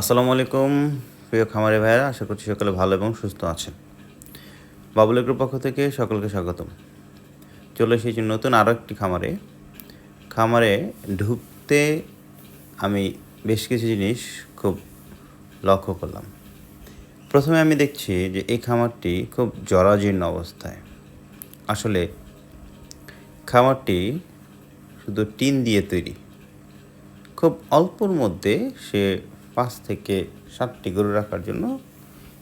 আসসালামু আলাইকুম, প্রিয় খামারে ভাইয়েরা, আশা করছি সকলে ভালো এবং সুস্থ আছেন। বাবুল এগ্রোর পক্ষ থেকে সকলকে স্বাগতম। চলে এসেছি নতুন আরও একটি খামারে। খামারে ঢুকতে আমি বেশ কিছু জিনিস খুব লক্ষ্য করলাম। প্রথমে আমি দেখছি যে এই খামারটি খুব জরাজীর্ণ অবস্থায়। আসলে খামারটি শুধু টিন দিয়ে তৈরি। খুব অল্পর মধ্যে সে পাঁচ থেকে সাতটি গরু রাখার জন্য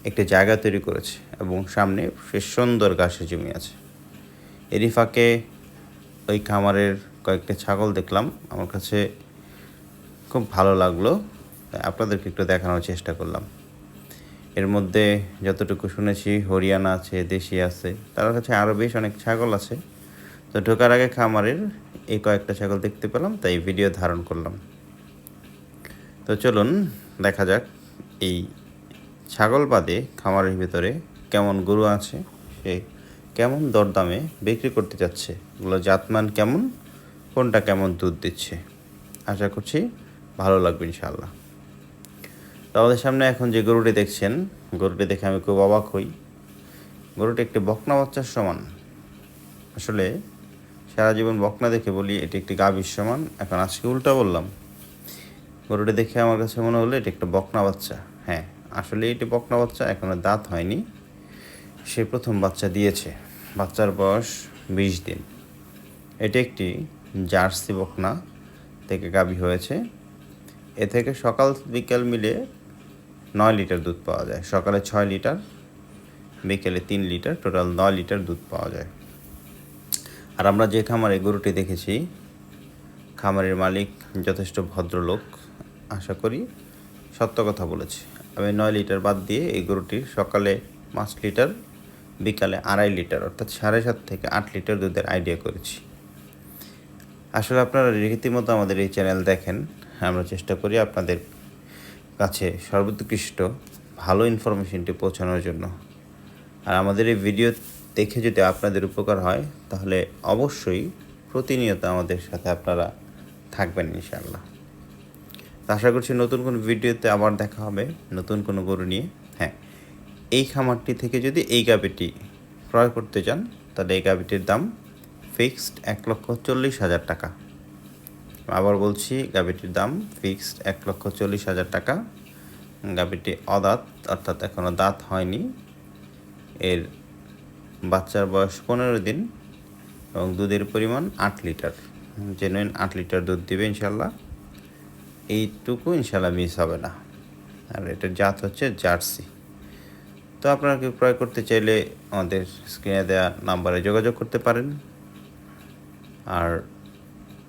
একটি জায়গা তৈরি করেছে এবং সামনে সে সুন্দর ঘাসে জমি আছে। এরই ফাঁকে ওই খামারের কয়েকটা ছাগল দেখলাম। আমার কাছে খুব ভালো লাগল। আপনাদেরকে একটু দেখানোর চেষ্টা করলাম। এর মধ্যে যতটুকু শুনেছি, হরিয়ানা আছে, দেশি আছে, তার কাছে আরও বেশ অনেক ছাগল আছে। তো ঢোকার আগে খামারের এই কয়েকটা ছাগল দেখতে পেলাম, তাই ভিডিও ধারণ করলাম। তো চলুন দেখা যাক এই ছাগল বাদে খামারের ভিতরে কেমন গরু আছে, সে কেমন দরদামে বিক্রি করতে যাচ্ছে, এগুলো জাতমান কেমন, কোনটা কেমন দুধ দিচ্ছে, আশা করছি ভালো লাগবে ইনশাআল্লাহ। তো আমাদের সামনে এখন যে গরুটি দেখছেন, গরুটি দেখে আমি খুব অবাক হই। গরুটি একটি বকনা বাচ্চার সমান। আসলে সারা জীবন বকনা দেখে বলি এটি একটি গাভীর সমান, এখন আজকে উল্টা বললাম। গরুটি দেখে আমার কাছে মনে হলো এটা একটা বকনা বাচ্চা। হ্যাঁ আসলে এটি বকনা বাচ্চা, এখনও দাঁত হয়নি। সে প্রথম বাচ্চা দিয়েছে। বাচ্চার বয়স বিশ দিন। এটি একটি জার্সি বকনা থেকে গাভী হয়েছে। এ থেকে সকাল বিকেল মিলে নয় লিটার দুধ পাওয়া যায়। সকালে ছয় লিটার, বিকেলে তিন লিটার, টোটাল নয় লিটার দুধ পাওয়া যায়। আর আমরা যে খামারে গরুটি দেখেছি, খামারের মালিক যথেষ্ট ভদ্রলোক। আশা করি সত্য কথা বলেছি। আমি নয় লিটার বাদ দিয়ে এই গরুটির সকালে পাঁচ লিটার, বিকালে আড়াই লিটার, অর্থাৎ সাড়ে সাত থেকে আট লিটার দুধের আইডিয়া করেছি। আসলে আপনারা রীতিমতো আমাদের এই চ্যানেল দেখেন। আমরা চেষ্টা করি আপনাদের কাছে সর্বোৎকৃষ্ট ভালো ইনফরমেশনটি পৌঁছানোর জন্য। আর আমাদের এই ভিডিও দেখে যদি আপনাদের উপকার হয়, তাহলে অবশ্যই প্রতিনিয়ত আমাদের সাথে আপনারা থাকবেন ইনশাআল্লাহ। আশা করছি নতুন কোনো ভিডিওতে আবার দেখা হবে, নতুন কোনো গরু নিয়ে। হ্যাঁ এই খামারটি থেকে যদি এই গাবিটি ক্রয় করতে চান, তাহলে এই গাবিটির দাম ফিক্সড এক লক্ষ চল্লিশ হাজার টাকা। আবার বলছি গাবিটির দাম ফিক্সড এক লক্ষ চল্লিশ হাজার টাকা। গাবিটি অদাঁত, অর্থাৎ এখনও দাঁত হয়নি। এর বাচ্চার বয়স পনেরো দিন এবং দুধের পরিমাণ আট লিটার। জেনুইন আট লিটার দুধ দিবে ইনশাল্লাহ এইটুকু ইনশাল্লাহ মিস হবে না। আর এটার জাত হচ্ছে জার্সি। তো আপনারা কেউ ক্রয় করতে চাইলে আমাদের স্ক্রিনে দেওয়া নাম্বারে যোগাযোগ করতে পারেন। আর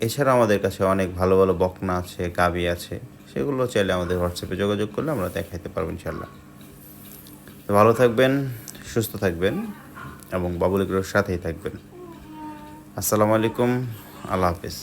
এছাড়া আমাদের কাছে অনেক ভালো ভালো বকনা আছে গাবি আছে, সেগুলো চাইলে আমাদের হোয়াটসঅ্যাপে যোগাযোগ করলে আমরা দেখাইতে পারব ইনশাল্লাহ তো ভালো থাকবেন, সুস্থ থাকবেন এবং বাবুল এগুলোর সাথেই থাকবেন। আসসালামু আলাইকুম, আল্লাহ হাফিজ।